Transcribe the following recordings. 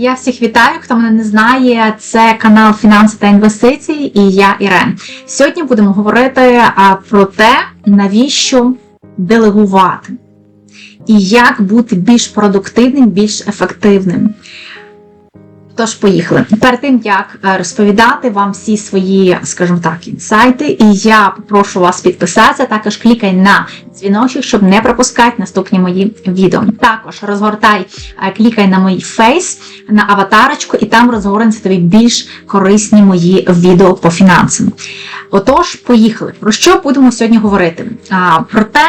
Я всіх вітаю, хто мене не знає. Це канал Фінанси та інвестиції і я Ірен. Сьогодні будемо говорити про те, навіщо делегувати і як бути більш продуктивним, більш ефективним. Тож, поїхали. Перед тим, як е, розповідати вам всі свої, скажімо так, інсайти, і я попрошу вас підписатися, також клікай на дзвіночок, щоб не пропускати наступні мої відео. Також розгортай, е, клікай на мій фейс, на аватарочку, і там розгорнуться тобі більш корисні мої відео по фінансам. Отож, поїхали. Про що будемо сьогодні говорити? Про те,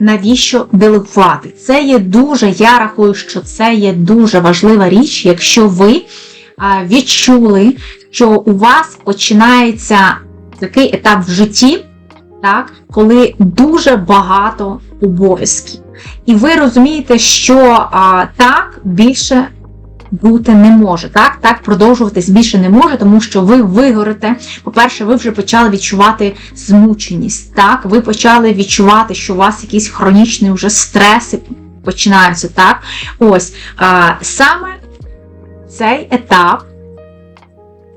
навіщо делегувати. Це є дуже, я рахую, що це є дуже важлива річ, якщо ви відчули, що у вас починається такий етап в житті, так, коли дуже багато обов'язків. І ви розумієте, що а, так більше бути не може. Так так продовжуватись більше не може, тому що ви вигорите. По-перше, ви вже почали відчувати змученість. Так, ви почали відчувати, що у вас якісь хронічні вже стреси починаються. Так, ось а, саме цей етап.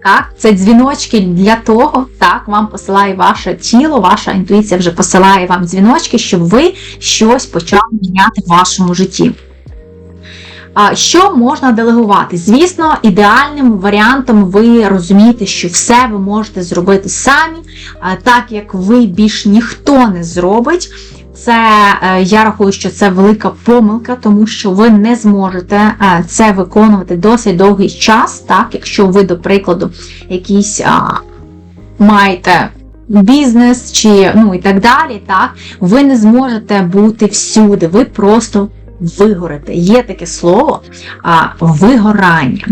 Так, це дзвіночки для того, так, вам посилає ваше тіло, ваша інтуїція вже посилає вам дзвіночки, щоб ви щось почали міняти в вашому житті. Що можна делегувати? Звісно, ідеальним варіантом ви розумієте, що все ви можете зробити самі, так як ви більш ніхто не зробить. Це е, я рахую, що це велика помилка, тому що ви не зможете е, це виконувати досить довгий час, так, якщо ви, до прикладу, якийсь а, маєте бізнес чи ну і так далі, так, ви не зможете бути всюди, ви просто вигорите. Є таке слово а, вигорання.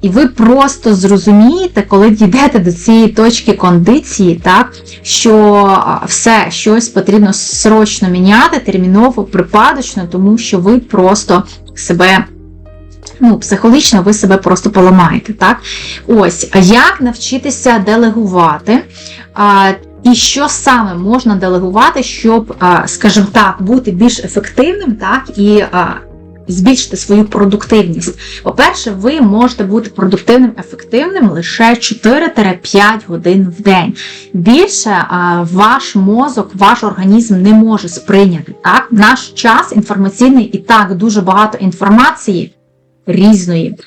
І ви просто зрозумієте, коли дійдете до цієї точки кондиції, так, що все щось потрібно срочно міняти, терміново, припадочно, тому що ви просто себе. Ну, психологічно ви себе просто поламаєте, так? Ось, як навчитися делегувати? І що саме можна делегувати, щоб, скажімо так, бути більш ефективним, так, і збільшити свою продуктивність. По-перше, ви можете бути продуктивним, ефективним лише 4-5 годин в день. Більше ваш мозок, ваш організм не може сприйняти. Так? Наш час інформаційний і так дуже багато інформації різної.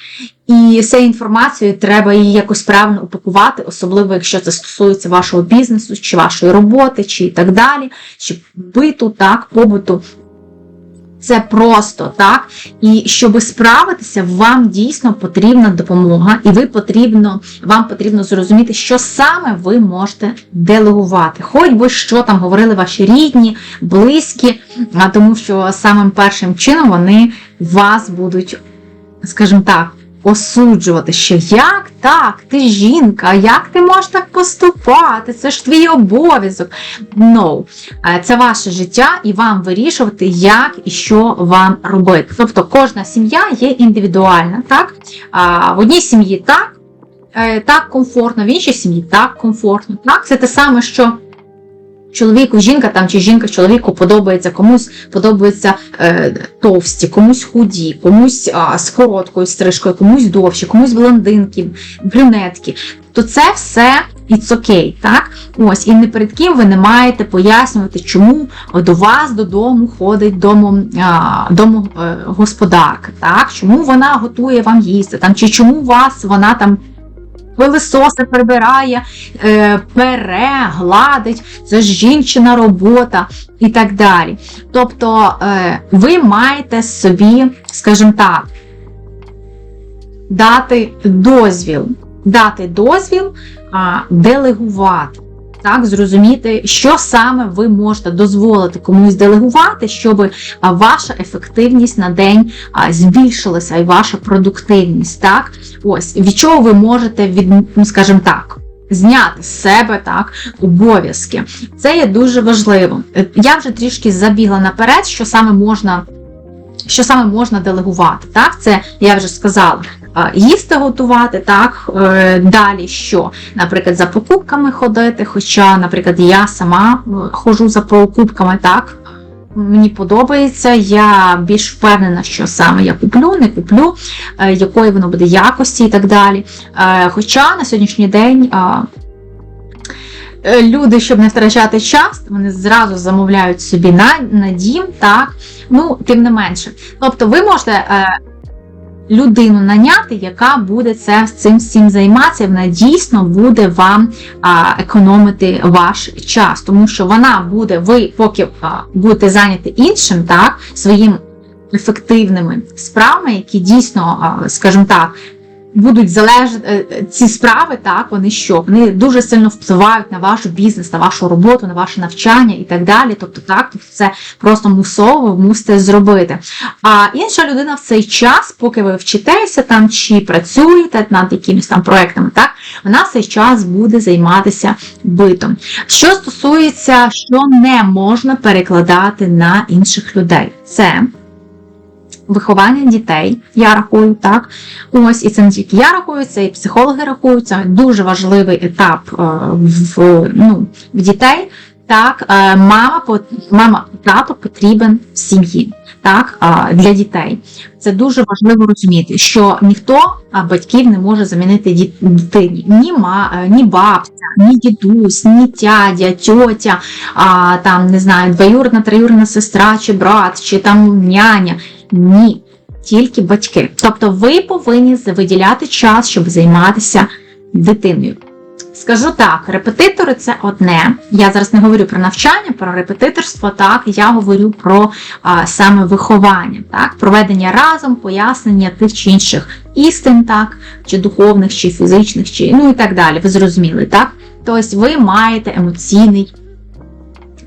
І цією інформацією треба її якось правильно упакувати, особливо якщо це стосується вашого бізнесу, чи вашої роботи, чи так далі, чи биту, так, побуту. Це просто так. І щоб справитися, вам дійсно потрібна допомога, і ви потрібно, вам потрібно зрозуміти, що саме ви можете делегувати. Хоч би що там говорили ваші рідні, близькі, тому що самим першим чином вони вас будуть, скажімо так, осуджувати, що як так, ти жінка, як ти можеш так поступати? Це ж твій обов'язок. No. Це ваше життя, і вам вирішувати, як і що вам робити. Тобто кожна сім'я є індивідуальна. так? В одній сім'ї так, е, так комфортно, в іншій сім'ї так комфортно. Так? Це те саме, що. Чоловіку, жінка там чи жінка чоловіку подобається, комусь подобаються е, товсті, комусь худі, комусь а, з короткою стрижкою, комусь довші, комусь блондинки, брюнетки. То це все it's okay, так? Ось, і не перед ким ви не маєте пояснювати, чому до вас додому ходить домо, а, домогосподарка, так? Чому вона готує вам їсти, там, чи чому вас вона там пилисоси прибирає, е, пере, гладить, це ж жінчина робота і так далі. Тобто е, ви маєте собі, скажімо так, дати дозвіл, дати дозвіл делегувати так, зрозуміти, що саме ви можете дозволити комусь делегувати, щоб ваша ефективність на день збільшилася і ваша продуктивність. Так, ось від чого ви можете від, ну, скажімо так. Зняти з себе так обов'язки. Це є дуже важливо. Я вже трішки забігла наперед, що саме можна що саме можна делегувати. Так, Це я вже сказала їсти готувати, так, е, далі що? Наприклад, за покупками ходити, хоча, наприклад, я сама е, ходжу за покупками, так, мені подобається, я більш впевнена, що саме я куплю, не куплю, е, якої воно буде якості і так далі. Е, хоча на сьогоднішній день. Е, люди, щоб не втрачати час, вони зразу замовляють собі на на дім, так, ну, тим не менше. Тобто, ви можете е, людину наняти, яка буде це цим всім займатися, вона дійсно буде вам а, економити ваш час, тому що вона буде, ви поки а, будете зайняті іншим, так, своїм ефективними справами, які дійсно, скажімо так, будуть залежати е, е, ці справи, так вони що? Вони дуже сильно впливають на ваш бізнес, на вашу роботу, на ваше навчання і так далі. Тобто, так, це просто мусово мусите зробити. А інша людина в цей час, поки ви вчитеся там чи працюєте над якимись там проектами, так, вона в цей час буде займатися битом. Що стосується, що не можна перекладати на інших людей, це виховання дітей, я рахую, так. Ось, і це не тільки я рахую, це і психологи рахують, це дуже важливий етап е, в ну, в дітей. Так, е, мама мама тато потрібен в сім'ї так, для дітей. Це дуже важливо розуміти, що ніхто батьків не може замінити дитині. Ні ма, е, ні бабця, ні дідусь, ні тядя, тьотя, а, там не знаю, двоюрна, троюрна сестра, чи брат, чи там няня. Ні, тільки батьки. Тобто ви повинні виділяти час, щоб займатися дитиною. Скажу так, репетитори це одне. Я зараз не говорю про навчання, про репетиторство, так, я говорю про а, саме виховання, так, проведення разом, пояснення тих чи інших істин, так, чи духовних, чи фізичних, чи ну і так далі. Ви зрозуміли, так? Тобто ви маєте емоційний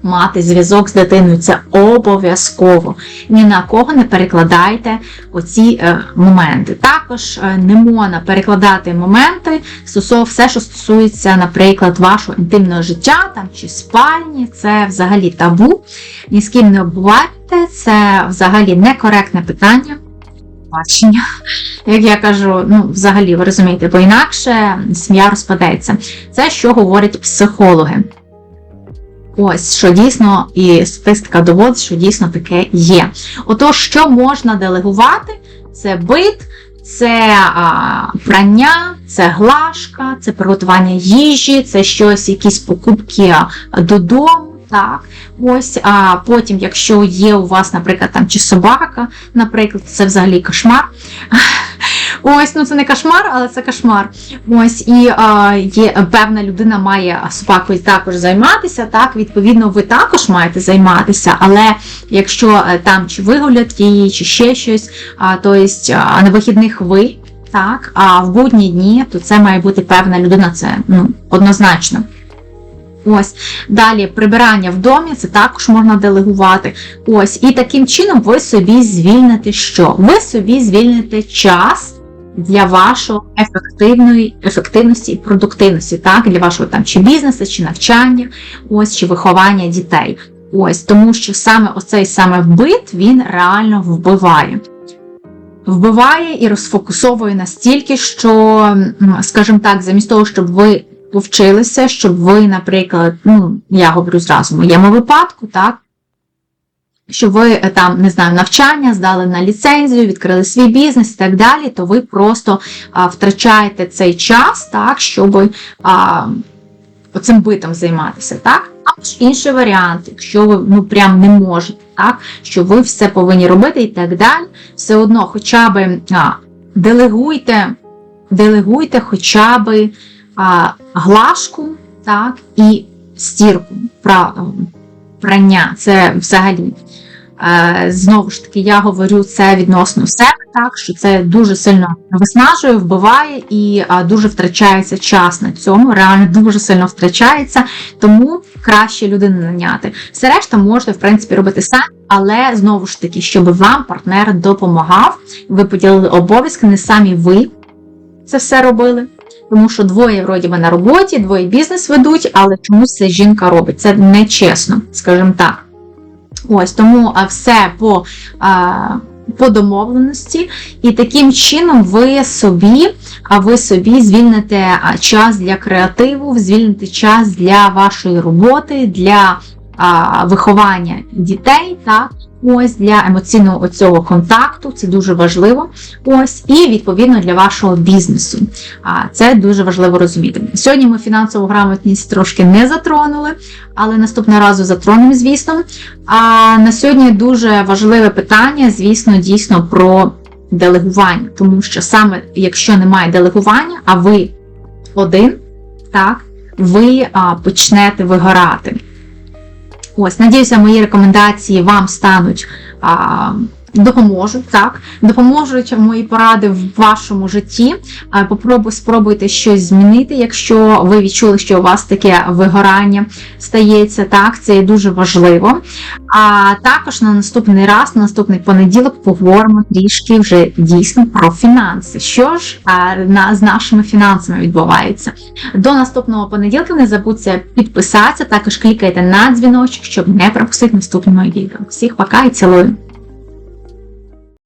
мати зв'язок з дитиною. Це обов'язково. Ні на кого не перекладайте оці е, моменти. Також е, не можна перекладати моменти, стосовно все, що стосується, наприклад, вашого інтимного життя там, чи спальні, це взагалі табу. Ні з ким не обувайте, це взагалі некоректне питання. Бачення, як я кажу, ну, взагалі, ви розумієте, бо інакше сім'я розпадеться. Це що говорять психологи. Ось, що дійсно, і статистика доводить, що дійсно таке є. Отож, що можна делегувати? Це бит, це а, прання, це глажка, це приготування їжі, це щось, якісь покупки додому. Так, ось, а потім, якщо є у вас, наприклад, там чи собака, наприклад, це взагалі кошмар. Ось, ну це не кошмар, але це кошмар. Ось, і а, є певна людина має собакою також займатися. Так, відповідно, ви також маєте займатися, але якщо е, там чи вигулять її, чи ще щось, а, то есть, а на вихідних ви. Так, а в будні дні, то це має бути певна людина, це ну, однозначно. Ось, далі прибирання в домі, це також можна делегувати. Ось, і таким чином ви собі звільните що? Ви собі звільните час для вашої ефективної ефективності і продуктивності, так, для вашого там чи бізнесу, чи навчання, ось, чи виховання дітей. Ось, Тому що саме оцей саме вбит, він реально вбиває. Вбиває і розфокусовує настільки, що, скажімо так, замість того, щоб ви повчилися, щоб ви, наприклад, ну, я говорю зразу в моєму випадку, так, що ви е, там, не знаю, навчання, здали на ліцензію, відкрили свій бізнес і так далі, то ви просто а, втрачаєте цей час, так, щоб а, цим битом займатися. так? Або ж інший варіант, якщо ви ну, прям не можете, так, що ви все повинні робити і так далі, все одно хоча б а, делегуйте, делегуйте хоча б а, глажку так, і стірку прання. Це взагалі. Е, знову ж таки, я говорю це відносно себе, так що це дуже сильно виснажує, вбиває і дуже втрачається час на цьому. Реально дуже сильно втрачається, тому краще людину наняти. Все решта можете, в принципі, робити самі, але знову ж таки, щоб вам партнер допомагав, ви поділили обов'язки, не самі ви це все робили. Тому що двоє вроді би на роботі, двоє бізнес ведуть, але чомусь це жінка робить. Це нечесно, скажімо так. Ось тому все по по домовленості, і таким чином ви собі а ви собі звільните час для креативу, звільните час для вашої роботи, для а, виховання дітей, так, ось для емоційного цього контакту, це дуже важливо. Ось, і відповідно для вашого бізнесу. А це дуже важливо розуміти. Сьогодні ми фінансову грамотність трошки не затронули, але наступного разу затронемо, звісно. А на сьогодні дуже важливе питання, звісно, дійсно про делегування, тому що саме якщо немає делегування, а ви один, так, ви а, почнете вигорати. Ось, надіюся, мої рекомендації вам стануть. А, Допоможуть, так, допоможуть мої поради в вашому житті. А, Попробуй, спробуйте щось змінити, якщо ви відчули, що у вас таке вигорання стається. Так, це є дуже важливо. А також на наступний раз, на наступний понеділок, поговоримо трішки вже дійсно про фінанси. Що ж на, з нашими фінансами відбувається? До наступного понеділка не забудьте підписатися, також клікайте на дзвіночок, щоб не пропустити наступне моє відео. Всіх пока і цілую!